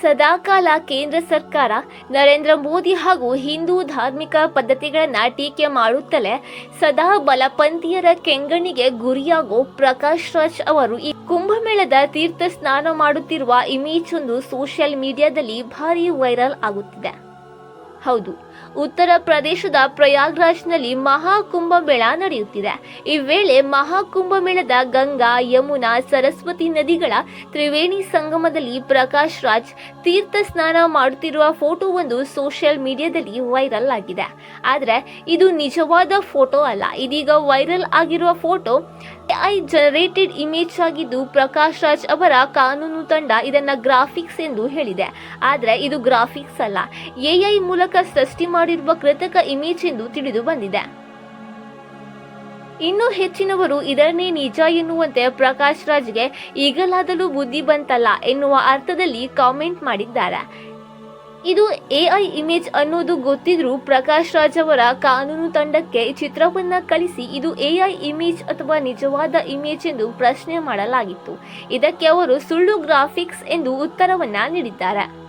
ಸದಾಕಾಲ ಕೇಂದ್ರ ಸರ್ಕಾರ ನರೇಂದ್ರ ಮೋದಿ ಹಾಗೂ ಹಿಂದೂ ಧಾರ್ಮಿಕ ಪದ್ಧತಿಗಳನ್ನು ಟೀಕೆ ಮಾಡುತ್ತಲೇ ಸದಾ ಬಲಪಂಥೀಯರ ಕೆಂಗಣ್ಣಿಗೆ ಗುರಿಯಾಗೋ ಪ್ರಕಾಶ್ ರಾಜ್ ಅವರು ಈ ಕುಂಭಮೇಳದ ತೀರ್ಥ ಸ್ನಾನ ಮಾಡುತ್ತಿರುವ ಇಮೇಜ್ ಒಂದು ಸೋಷಿಯಲ್ ಮೀಡಿಯಾದಲ್ಲಿ ಭಾರಿ ವೈರಲ್ ಆಗುತ್ತಿದೆ. ಹೌದು. ಉತ್ತರ ಪ್ರದೇಶದ ಪ್ರಯಾಗ್ರಾಜ್ನಲ್ಲಿ ಮಹಾಕುಂಭಮೇಳ ನಡೆಯುತ್ತಿದೆ. ಈ ವೇಳೆ ಮಹಾಕುಂಭಮೇಳದ ಗಂಗಾ, ಯಮುನಾ, ಸರಸ್ವತಿ ನದಿಗಳ ತ್ರಿವೇಣಿ ಸಂಗಮದಲ್ಲಿ ಪ್ರಕಾಶ್ ರಾಜ್ ತೀರ್ಥ ಸ್ನಾನ ಮಾಡುತ್ತಿರುವ ಫೋಟೋ ಒಂದು ಸೋಷಿಯಲ್ ಮೀಡಿಯಾದಲ್ಲಿ ವೈರಲ್ ಆಗಿದೆ. ಆದರೆ ಇದು ನಿಜವಾದ ಫೋಟೋ ಅಲ್ಲ. ಇದೀಗ ವೈರಲ್ ಆಗಿರುವ ಫೋಟೋ ಐ ಜನರೇಟೆಡ್ ಇಮೇಜ್ ಆಗಿದ್ದು ಪ್ರಕಾಶ್ ರಾಜ್ ಅವರ ಕಾನೂನು ತಂಡ ಇದನ್ನ ಗ್ರಾಫಿಕ್ಸ್ ಎಂದು ಹೇಳಿದೆ. ಆದರೆ ಇದು ಗ್ರಾಫಿಕ್ಸ್ ಅಲ್ಲ. ಎಐ ಮೂಲಕ ಸೃಷ್ಟಿ ಮಾಡಿರುವ ಕೃತಕ ಇಮೇಜ್ ಎಂದು ತಿಳಿದು ಬಂದಿದೆ. ಇನ್ನು ಹೆಚ್ಚಿನವರು ಇದನ್ನೇ ನಿಜ ಎನ್ನುವಂತೆ ಪ್ರಕಾಶ್ ರಾಜ್ಗೆ ಈಗಲಾದಲೂ ಬುದ್ಧಿ ಬಂತಲ್ಲ ಎನ್ನುವ ಅರ್ಥದಲ್ಲಿ ಕಾಮೆಂಟ್ ಮಾಡಿದ್ದಾರೆ. ಇದು ಎಐ ಇಮೇಜ್ ಅನ್ನೋದು ಗೊತ್ತಿದ್ರೂ ಪ್ರಕಾಶ್ ರಾಜ್ ಅವರ ಕಾನೂನು ತಂಡಕ್ಕೆ ಚಿತ್ರವನ್ನ ಕಳಿಸಿ ಇದು ಎಐ ಇಮೇಜ್ ಅಥವಾ ನಿಜವಾದ ಇಮೇಜ್ ಎಂದು ಪ್ರಶ್ನೆ ಮಾಡಲಾಗಿತ್ತು. ಇದಕ್ಕೆ ಅವರು ಸುಳ್ಳು ಗ್ರಾಫಿಕ್ಸ್ ಎಂದು ಉತ್ತರವನ್ನ ನೀಡಿದ್ದಾರೆ.